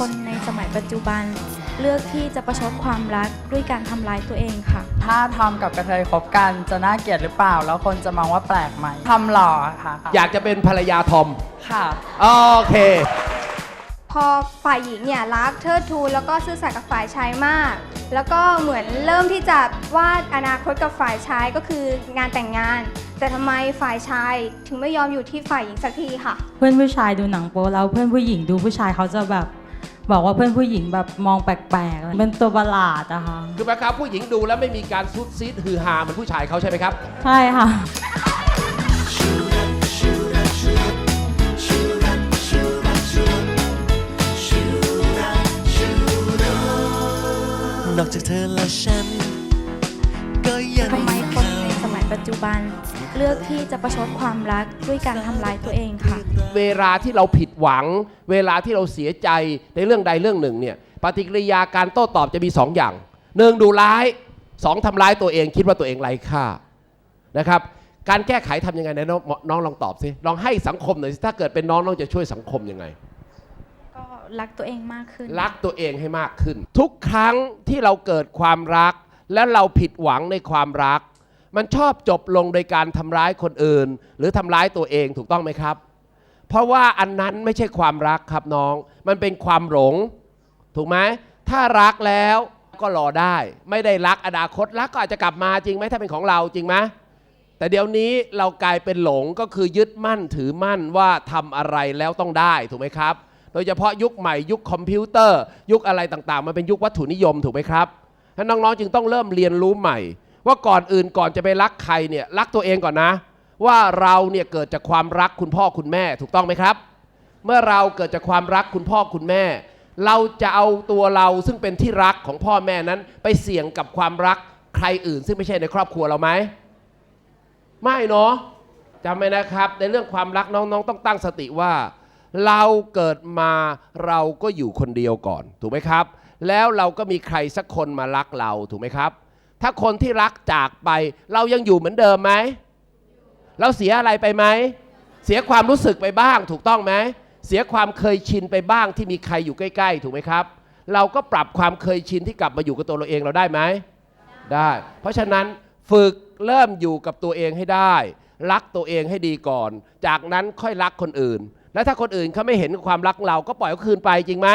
คนในสมัยปัจจุบัน เลือกที่จะประชดความรักด้วยการทำร้ายตัวเองค่ะ ถ้าทำกับกระเทยคบกันจะน่าเกลียดหรือเปล่า แล้วคนจะมองว่าแปลกไหมทำหล่อค่ะอยากจะเป็นภรรยาทอม ค่ะ โอเค พอฝ่ายหญิงเนี่ยรักเทิดทูนแล้วก็ซื่อสัตย์กับฝ่ายชายมาก แล้วก็เหมือนเริ่มที่จะวาดอนาคตกับฝ่ายชายก็คืองานแต่งงาน แต่ทำไมฝ่ายชายถึงไม่ยอมอยู่ที่ฝ่ายหญิงสักทีค่ะ เพื่อนผู้ชายดูหนังโป๊แล้วเพื่อนผู้หญิงดูผู้ชายเขาจะแบบ บอกว่าเพื่อนผู้หญิงแบบมองแปลกๆเป็นตัวประหลาดอะค่ะ คือหมายความผู้หญิงดูแล้วไม่มีการซุดซีดฮือฮาเหมือนผู้ชายเขาใช่ไหมครับ ใช่ค่ะ นอกจากเธอและฉัน ก็ยังทำไมคนในสมัยปัจจุบัน เลือกที่จะประชดความรักด้วยการทำร้ายตัวเองค่ะ เวลาที่เราผิดหวัง เวลาที่เราเสียใจในเรื่องใดเรื่องหนึ่งเนี่ยปฏิกิริยาการโต้ตอบจะมีสองอย่างหนึ่งดูร้ายสองทำร้ายตัวเองคิดว่าตัวเองไร้ค่านะครับการแก้ไขทำยังไงนะน้องน้องลองตอบสิลองให้สังคมหน่อยสิถ้าเกิดเป็นน้องน้องจะช่วยสังคมยังไง ก็รักตัวเองมากขึ้น รักตัวเองให้มากขึ้น ทุกครั้งที่เราเกิดความรัก และเราผิดหวังในความรัก มันชอบจบลงโดยการทำร้ายคนอื่น หรือทำร้ายตัวเองถูกต้องไหมครับ เพราะว่าอันนั้นไม่ใช่ความรักครับน้อง มันเป็นความหลง ถูกไหมถ้ารักแล้วก็รอได้ ไม่ได้รักอนาคตรักก็อาจจะกลับมาจริงไหมถ้าเป็นของเราจริงไหมแต่เดี๋ยวนี้เรากลายเป็นหลงก็คือยึดมั่นถือมั่นว่าทำอะไรแล้วต้องได้ถูกไหมครับ โดยเฉพาะยุคใหม่ยุคคอมพิวเตอร์ ยุคอะไรต่างๆ มันเป็นยุควัตถุนิยมถูกไหมครับฉะนั้นน้องๆจึงต้องเริ่มเรียนรู้ใหม่ ว่าก่อนอื่นก่อนจะไปรักใครเนี่ยรักตัวเองก่อนนะ ว่าเราเนี่ยเกิดจากความรักคุณพ่อคุณแม่ถูกต้องไหมครับ เมื่อเราเกิดจากความรักคุณพ่อคุณแม่ เราจะเอาตัวเราซึ่งเป็นที่รักของพ่อแม่นั้น ไปเสี่ยงกับความรักใครอื่น ซึ่งไม่ใช่ในครอบครัวเราไหมไม่เนาะจำไว้นะครับ ในเรื่องความรักน้องๆ ต้องตั้งสติว่า เราเกิดมาเราก็อยู่คนเดียวก่อน ถูกไหมครับ แล้วเราก็มีใครสักคนมารักเราถูกไหมครับ ถ้าคนที่รักจากไป เรายังอยู่เหมือนเดิมไหม เราเสียอะไรไปไหม เสียความรู้สึกไปบ้างถูกต้องไหม เสียความเคยชินไปบ้างที่มีใครอยู่ใกล้ๆ ถูกไหมครับ เราก็ปรับความเคยชินที่กลับมาอยู่กับตัวเราเองเราได้ไหม ได้ เพราะฉะนั้นฝึกเริ่มอยู่กับตัวเองให้ได้ รักตัวเองให้ดีก่อน จากนั้นค่อยรักคนอื่น แล้วถ้าคนอื่นเขาไม่เห็นความรักเราก็ปล่อยเขาคืนไปจริงไหม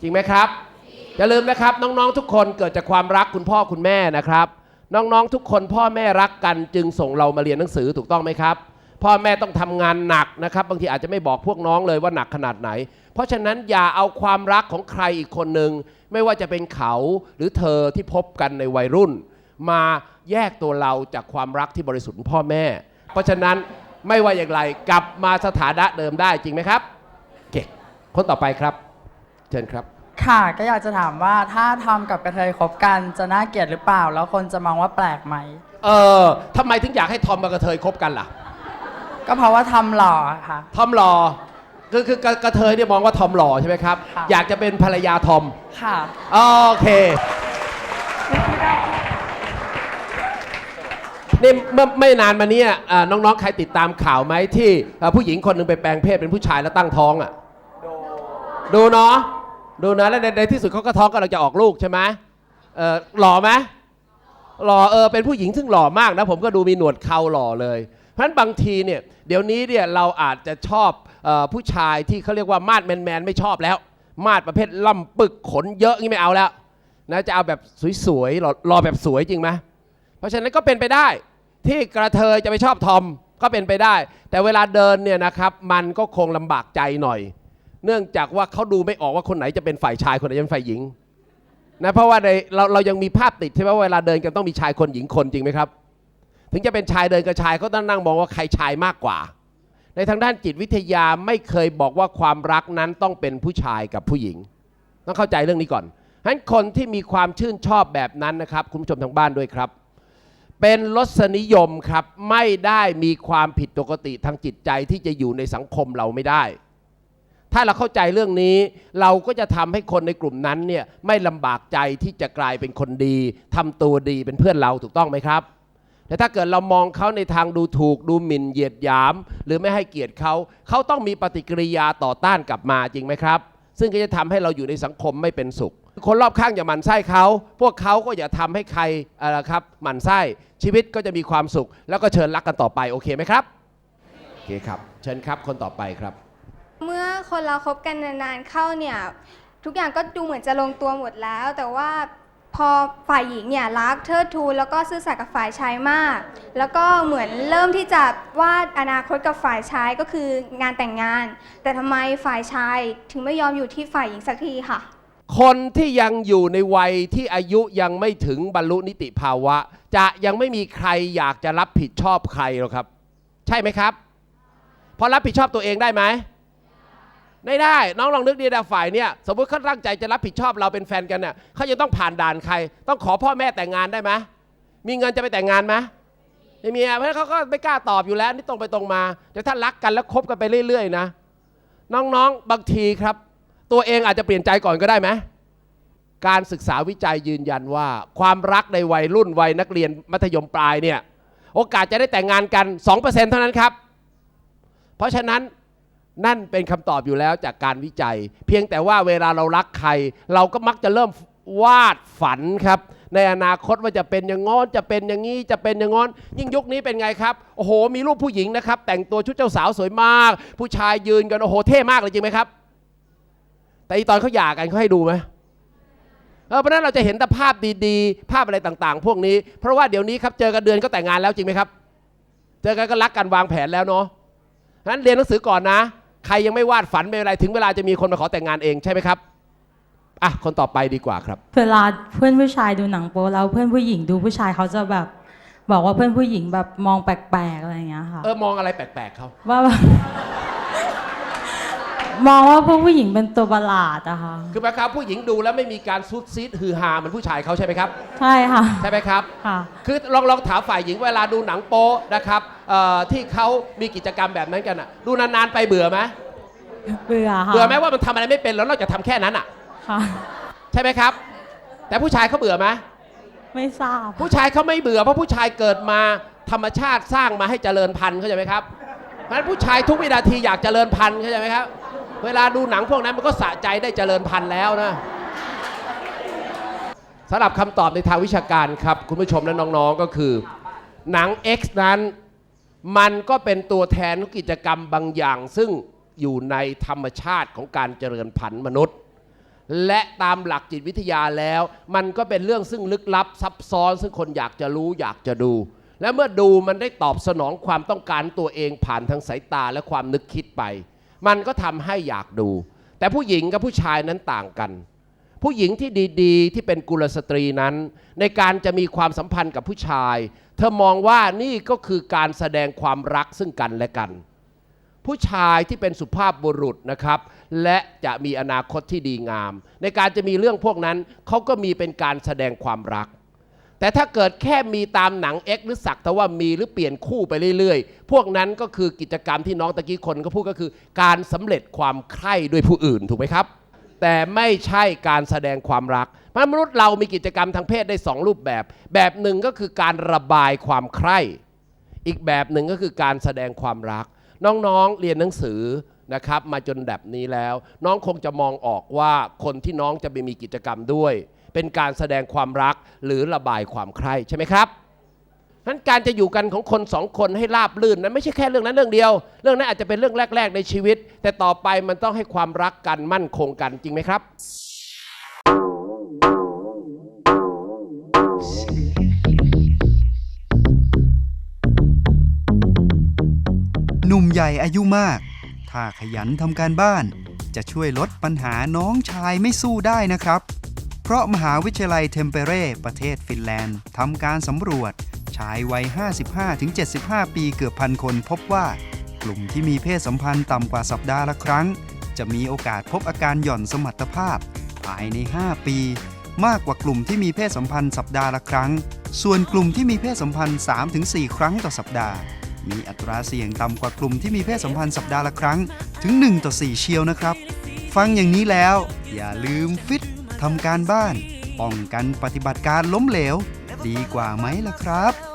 จริงไหมครับ อย่าลืมนะครับน้องๆทุกคนเกิดจากความรักคุณพ่อคุณแม่นะครับ น้องๆทุกคนพ่อแม่รักกันจึงส่งเรามาเรียนหนังสือถูกต้องไหมครับ พ่อแม่ต้องทำงานหนักนะครับ บางทีอาจจะไม่บอกพวกน้องเลยว่าหนักขนาดไหน เพราะฉะนั้นอย่าเอาความรักของใครอีกคนหนึ่งไม่ว่าจะเป็นเขาหรือเธอที่พบกันในวัยรุ่น มาแยกตัวเราจากความรักที่บริสุทธิ์ของพ่อแม่ เพราะฉะนั้นไม่ว่าอย่างไรกลับมาสถานะเดิมได้จริงไหมครับ เก่งคนต่อไปครับ เชิญครับ ค่ะก็อยากจะถามว่าถ้าทำกับกระเทยคบกันจะน่าเกลียดหรือเปล่า แล้วคนจะมองว่าแปลกไหม เออทำไมถึงอยากให้ทอมกับกระเทยคบกันล่ะ ก็เพราะว่าทำหล่อค่ะ ทอมหล่อคือคือกระกระเทยเนี่ยมองว่าทอมหล่อใช่ไหมครับ ค่ะ อยากจะเป็นภรรยาทอม ค่ะ โอเค นี่เมื่อไม่นานมาเนี้อ่าน้องๆ ใครติดตามข่าวไหมที่อ่าผู้หญิงคนหนึ่งไปแปลงเพศเป็นผู้ชายแล้วตั้งท้องอะ ดูเนาะ ดูนะแล้วในในที่สุดเขาก็ท้องกำลังจะออกลูกใช่ไหมเออหล่อไหมหล่อเออเป็นผู้หญิงซึ่งหล่อมากนะผมก็ดูมีหนวดเขาหล่อเลยเพราะฉะนั้นบางทีเนี่ยเดี๋ยวนี้เนี่ยเราอาจจะชอบออผู้ชายที่เขาเรียกว่ามาดแมนแมนๆไม่ชอบแล้ว มาดประเภทล่ำปึกขนเยอะงี้ไม่เอาแล้วนะจะเอาแบบสวยๆหล่อหล่อแบบสวยจริงไหมเพราะฉะนั้นก็เป็นไปได้ที่กระเทยจะไปชอบทอมก็เป็นไปได้ แต่เวลาเดินเนี่ยนะครับมันก็คงลำบากใจหน่อย เนื่องจากว่าเขาดูไม่ออกว่าคนไหนจะเป็นฝ่ายชายคนไหนจะเป็นฝ่ายหญิงนะเพราะว่าในเราเรายังมีภาพติดใช่ไหมว่าเวลาเดินกันต้องมีชายคนหญิงคนจริงไหมครับ ถึงจะเป็นชายเดินกับชายเขาต้องนั่งมองว่าใครชายมากกว่า ในทางด้านจิตวิทยาไม่เคยบอกว่าความรักนั้นต้องเป็นผู้ชายกับผู้หญิง ต้องเข้าใจเรื่องนี้ก่อนฉะนั้นคนที่มีความชื่นชอบแบบนั้นนะครับ คุณผู้ชมทางบ้านด้วยครับ เป็นรสนิยมครับไม่ได้มีความผิดปกติทางจิตใจที่จะอยู่ในสังคมเราไม่ได้ ถ้าเราเข้าใจเรื่องนี้ เราก็จะทำให้คนในกลุ่มนั้นเนี่ยไม่ลำบากใจที่จะกลายเป็นคนดีทำตัวดีเป็นเพื่อนเราถูกต้องไหมครับแต่ถ้าเกิดเรามองเขาในทางดูถูกดูหมิ่นเหยียดหยาม หรือไม่ให้เกียรติเขาเขาต้องมีปฏิกิริยาต่อต้านกลับมาจริงไหมครับ ซึ่งก็จะทำให้เราอยู่ในสังคมไม่เป็นสุข คนรอบข้างอย่าหมั่นไส้เขาพวกเขาก็อย่าทำให้ใครอะไรครับหมั่นไส้ชีวิตก็จะมีความสุข แล้วก็เชิญรักกันต่อไปโอเคไหมครับโอเคครับ เชิญครับคนต่อไปครับ คนเราคบกันนานๆเข้าเนี่ยทุกอย่างก็ดูเหมือนจะลงตัวหมดแล้ว แต่ว่าพอฝ่ายหญิงเนี่ยรักเทิดทูนแล้วก็ซื่อสัตย์กับฝ่ายชายมาก แล้วก็เหมือนเริ่มที่จะวาดอนาคตกับฝ่ายชายก็คืองานแต่งงาน แต่ทำไมฝ่ายชายถึงไม่ยอมอยู่ที่ฝ่ายหญิงสักทีค่ะ คนที่ยังอยู่ในวัยที่อายุยังไม่ถึงบรรลุนิติภาวะ จะยังไม่มีใครอยากจะรับผิดชอบใครหรอกครับ ใช่ไหมครับ พอรับผิดชอบตัวเองได้ไหม ไม่ได้ น้องลองนึกดีนะฝ่ายเนี่ยสมมติเขาตั้งใจจะรับผิดชอบเราเป็นแฟนกันเนี่ยเขาจะต้องผ่านด่านใคร ต้องขอพ่อแม่แต่งงานได้ไหมมีเงินจะไปแต่งงานไหมไม่มีอะเพราะเขาก็ไม่กล้าตอบอยู่แล้วนี่ตรงไปตรงมา แต่ถ้ารักกันแล้วคบกันไปเรื่อย ๆ นะ น้องๆบางทีครับ ตัวเองอาจจะเปลี่ยนใจก่อนก็ได้ไหมการศึกษาวิจัยยืนยันว่า ความรักในวัยรุ่นวัยนักเรียนมัธยมปลายเนี่ยโอกาสจะได้แต่งงานกัน 2%เท่านั้นครับ เพราะฉะนั้น นั่นเป็นคำตอบอยู่แล้วจากการวิจัย เพียงแต่ว่าเวลาเรารักใคร เราก็มักจะเริ่มวาดฝันครับ ในอนาคตว่าจะเป็นอย่างงอนจะเป็นอย่างนี้จะเป็นอย่างงอน ยิ่งยุคนี้เป็นไงครับ โอ้โห มีรูปผู้หญิงนะครับ แต่งตัวชุดเจ้าสาวสวยมาก ผู้ชายยืนกัน โอ้โห เท่มากเลยจริงไหมครับ แต่อีตอนเขาหย่ากันเขาให้ดูไหมเออเพราะฉะนั้นเราจะเห็นแต่ภาพดีๆ ภาพอะไรต่างๆ พวกนี้ เพราะว่าเดี๋ยวนี้ครับเจอกันเดือนก็แต่งงานแล้วจริงไหมครับ เจอกันก็รักกันวางแผนแล้วเนาะฉะนั้นเรียนหนังสือก่อนนะ ใครยังไม่วาดฝันไม่เป็นไรถึงเวลาจะมีคนมาขอแต่งงานเองใช่ไหมครับอะคนต่อไปดีกว่าครับ เวลาเพื่อนผู้ชายดูหนังโป๊แล้วเพื่อนผู้หญิงดูผู้ชายเขาจะแบบบอกว่าเพื่อนผู้หญิงแบบมองแปลกๆอะไรอย่างเงี้ยค่ะ เออมองอะไรแปลกๆเขาว่าแบบ มองว่าพวกผู้หญิงเป็นตัวประหลาดอะค่ะ คือแปลว่าผู้หญิงดูแล้วไม่มีการซุดซีดฮือฮาเหมือนผู้ชายเขาใช่ไหมครับ ใช่ค่ะ ใช่ไหมครับ ค่ะ คือลองลองถามฝ่ายหญิงเวลาดูหนังโป๊นะครับเอ่อที่เขามีกิจกรรมแบบนั้นกันอะดูนานๆไปเบื่อไหมเบื่อค่ะเบื่อไหมว่ามันทำอะไรไม่เป็นแล้วเราจะทำแค่นั้นอะค่ะ ใช่ไหมครับ แต่ผู้ชายเขาเบื่อไหมไม่ทราบ ผู้ชายเขาไม่เบื่อเพราะผู้ชายเกิดมาธรรมชาติสร้างมาให้เจริญพันธุ์เข้าใจไหมครับเพราะฉะนั้นผู้ชายทุกวินาทีอยากเจริญพันธุ์เข้าใจไหมครับ เวลาดูหนังพวกนั้นมันก็สะใจได้เจริญพันธุ์แล้วนะสำหรับคำตอบในทางวิชาการครับ คุณผู้ชมและน้องๆก็คือ หนัง X นั้นมันก็เป็นตัวแทนกิจกรรมบางอย่าง ซึ่งอยู่ในธรรมชาติของการเจริญพันธุ์มนุษย์ และตามหลักจิตวิทยาแล้ว มันก็เป็นเรื่องซึ่งลึกลับซับซ้อน ซึ่งคนอยากจะรู้อยากจะดู และเมื่อดูมันได้ตอบสนองความต้องการตัวเองผ่านทางสายตาและความนึกคิดไป มันก็ทำให้อยากดู แต่ผู้หญิงกับผู้ชายนั้นต่างกัน ผู้หญิงที่ดีๆ ที่เป็นกุลสตรีนั้น ในการจะมีความสัมพันธ์กับผู้ชาย เธอมองว่านี่ก็คือการแสดงความรักซึ่งกันและกัน ผู้ชายที่เป็นสุภาพบุรุษนะครับ และจะมีอนาคตที่ดีงาม ในการจะมีเรื่องพวกนั้นเขาก็มีเป็นการแสดงความรัก แต่ถ้าเกิดแค่มีตามหนัง X หรือสักแต่ว่ามีหรือเปลี่ยนคู่ไปเรื่อยๆ พวกนั้นก็คือกิจกรรมที่น้องตะกี้คนก็พูดก็คือ การสำเร็จความใคร่ด้วยผู้อื่นถูกไหมครับ แต่ไม่ใช่การแสดงความรักมนุษย์เรามีกิจกรรมทางเพศได้สองรูปแบบ แบบหนึ่งก็คือการระบายความใคร่ อีกแบบหนึ่งก็คือการแสดงความรัก น้องๆเรียนหนังสือนะครับมาจนแบบนี้แล้ว น้องคงจะมองออกว่าคนที่น้องจะไปมีกิจกรรมด้วย เป็นการแสดงความรักหรือระบายความใคร่ใช่ไหมครับนั้นการจะอยู่กันของคนสองคนให้ราบลื่นนั้นไม่ใช่แค่เรื่องนั้นเรื่องเดียว เรื่องนั้นอาจจะเป็นเรื่องแรก ๆ ในชีวิต แต่ต่อไปมันต้องให้ความรักกันมั่นคงกันจริงไหมครับหนุ่มใหญ่อายุมาก ถ้าขยันทำการบ้าน จะช่วยลดปัญหาน้องชายไม่สู้ได้นะครับ ราะมหาวิทยาลัยเทมเปเร่ประเทศฟินแลนด์ทำการสำรวจชายวัย 55-75 ปีเกือบพันคนพบว่า กลุ่มที่มีเพศสัมพันธ์ต่ำกว่าสัปดาห์ละครั้ง จะมีโอกาสพบอาการหย่อนสมรรถภาพ ภายใน 5 ปี มากกว่ากลุ่มที่มีเพศสัมพันธ์สัปดาห์ละครั้ง ส่วนกลุ่มที่มีเพศสัมพันธ์ 3-4 ครั้งต่อสัปดาห์ มีอัตราเสี่ยงต่ำกว่ากลุ่มที่มีเพศสัมพันธ์สัปดาห์ละครั้งถึง 1 ต่อ 4 เชียวนะครับ ฟังอย่างนี้แล้ว อย่าลืมฟิต ทำการบ้าน ป้องกันปฏิบัติการล้มเหลว ดีกว่าไหมล่ะครับ